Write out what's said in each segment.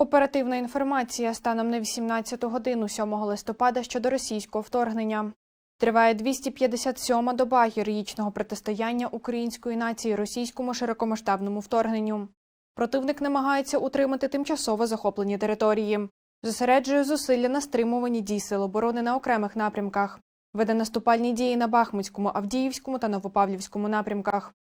Оперативна інформація станом на 18 годину 7 листопада щодо російського вторгнення. Триває 257-ма доба героїчного протистояння української нації російському широкомасштабному вторгненню. Противник намагається утримати тимчасово захоплені території, зосереджує зусилля на стримуванні дій сил оборони на окремих напрямках, веде наступальні дії на Бахмутському, Авдіївському та Новопавлівському напрямках.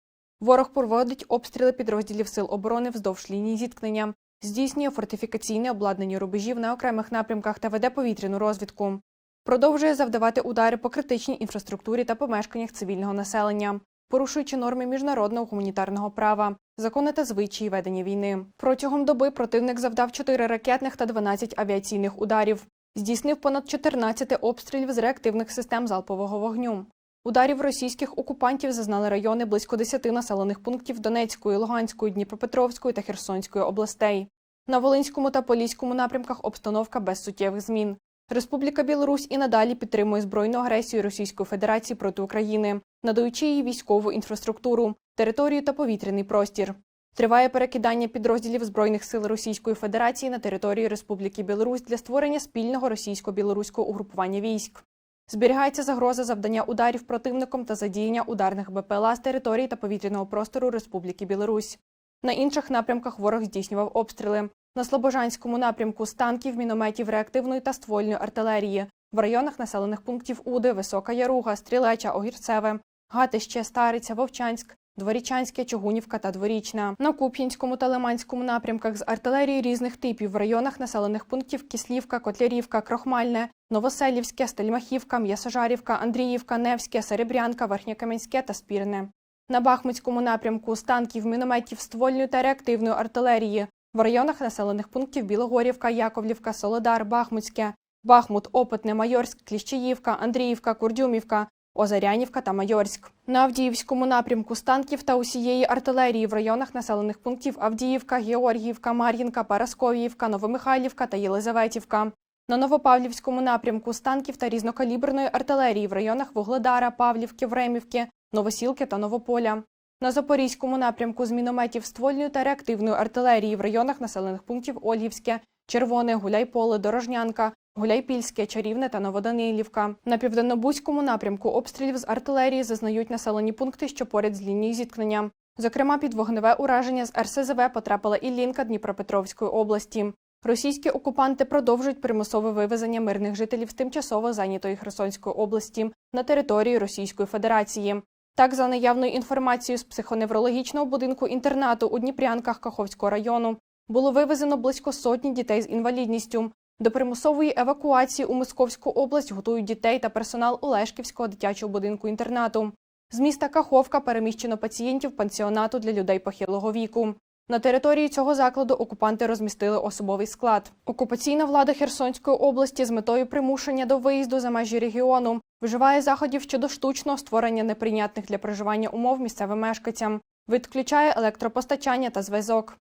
Ворог проводить обстріли підрозділів сил оборони вздовж лінії зіткнення, здійснює фортифікаційне обладнання рубежів на окремих напрямках та веде повітряну розвідку. Продовжує завдавати удари по критичній інфраструктурі та помешканнях цивільного населення, порушуючи норми міжнародного гуманітарного права, закони та звичаї ведення війни. Протягом доби противник завдав 4 ракетних та 12 авіаційних ударів, здійснив понад 14 обстрілів з реактивних систем залпового вогню. Ударів російських окупантів зазнали райони близько 10 населених пунктів Донецької, Луганської, Дніпропетровської та Херсонської областей. На Волинському та Поліському напрямках обстановка без суттєвих змін. Республіка Білорусь і надалі підтримує збройну агресію Російської Федерації проти України, надаючи їй військову інфраструктуру, територію та повітряний простір. Триває перекидання підрозділів збройних сил Російської Федерації на територію Республіки Білорусь для створення спільного російсько-білоруського угрупування військ. Зберігається загроза завдання ударів противником та задіяння ударних БПЛА з території та повітряного простору Республіки Білорусь. На інших напрямках ворог здійснював обстріли. На Слобожанському напрямку з танків, мінометів реактивної та ствольної артилерії, в районах населених пунктів Уди, Висока Яруга, Стрілеча, Огірцеве, Гатище, Стариця, Вовчанськ, Дворічанське, Чугунівка та Дворічна. На Куп'янському та Лиманському напрямках з артилерії різних типів в районах населених пунктів Кислівка, Котлярівка, Крохмальне, Новоселівське, Стельмахівка, М'ясожарівка, Андріївка, Невське, Серебрянка, Верхньокам'янське та Спірне. На Бахмутському напрямку з танків, мінометів, ствольної та реактивної артилерії в районах населених пунктів Білогорівка, Яковлівка, Солодар, Бахмутське, Бахмут, Опитне, Майорськ, Кліщеївка, Андріївка, Курдюмівка, Озарянівка та Майорськ. На Авдіївському напрямку з танків та усієї артилерії в районах населених пунктів Авдіївка, Георгіївка, Мар'їнка, Парасковіївка, Новомихайлівка та Єлизаветівка. На Новопавлівському напрямку з танків та різнокаліберної артилерії в районах Вугледара, Павлівки, Времівки, Новосілки та Новополя. На Запорізькому напрямку з мінометів ствольної та реактивної артилерії в районах населених пунктів Ольгівське, Червоне, Гуляйполе, Дорожнянка, Гуляйпільське, Чарівне та Новоданилівка. На південнобузькому напрямку обстрілів з артилерії зазнають населені пункти, що поряд з лінією зіткнення. Зокрема, під вогневе ураження з РСЗВ потрапила і Лінка Дніпропетровської області. Російські окупанти продовжують примусове вивезення мирних жителів з тимчасово зайнятої Херсонської області на території Російської Федерації. Так, за наявною інформацією з психоневрологічного будинку інтернату у Дніпрянках Каховського району було вивезено близько сотні дітей з інвалідністю. До примусової евакуації у Московську область готують дітей та персонал Олешківського дитячого будинку інтернату. З міста Каховка переміщено пацієнтів пансіонату для людей похилого віку. На території цього закладу окупанти розмістили особовий склад. Окупаційна влада Херсонської області з метою примушення до виїзду за межі регіону вживає заходів щодо штучного створення неприйнятних для проживання умов місцевим мешканцям, відключає електропостачання та зв'язок.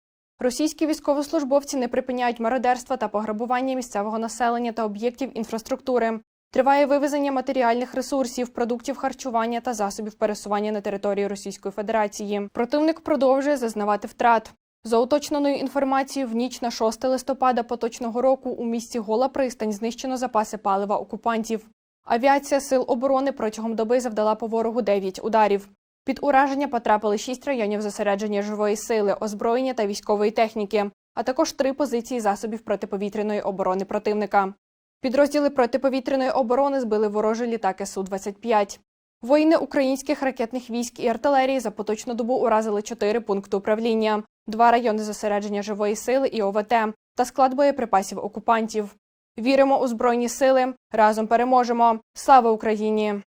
Російські військовослужбовці не припиняють мародерства та пограбування місцевого населення та об'єктів інфраструктури. Триває вивезення матеріальних ресурсів, продуктів харчування та засобів пересування на території Російської Федерації. Противник продовжує зазнавати втрат. За уточненою інформацією, в ніч на 6 листопада поточного року у місті Гола Пристань знищено запаси палива окупантів. Авіація сил оборони протягом доби завдала по ворогу 9 ударів. Під ураження потрапили 6 районів зосередження живої сили, озброєння та військової техніки, а також три позиції засобів протиповітряної оборони противника. Підрозділи протиповітряної оборони збили ворожий літак Су-25. Воїни українських ракетних військ і артилерії за поточну добу уразили чотири пункти управління, два райони зосередження живої сили і ОВТ та склад боєприпасів окупантів. Віримо у збройні сили. Разом переможемо. Слава Україні!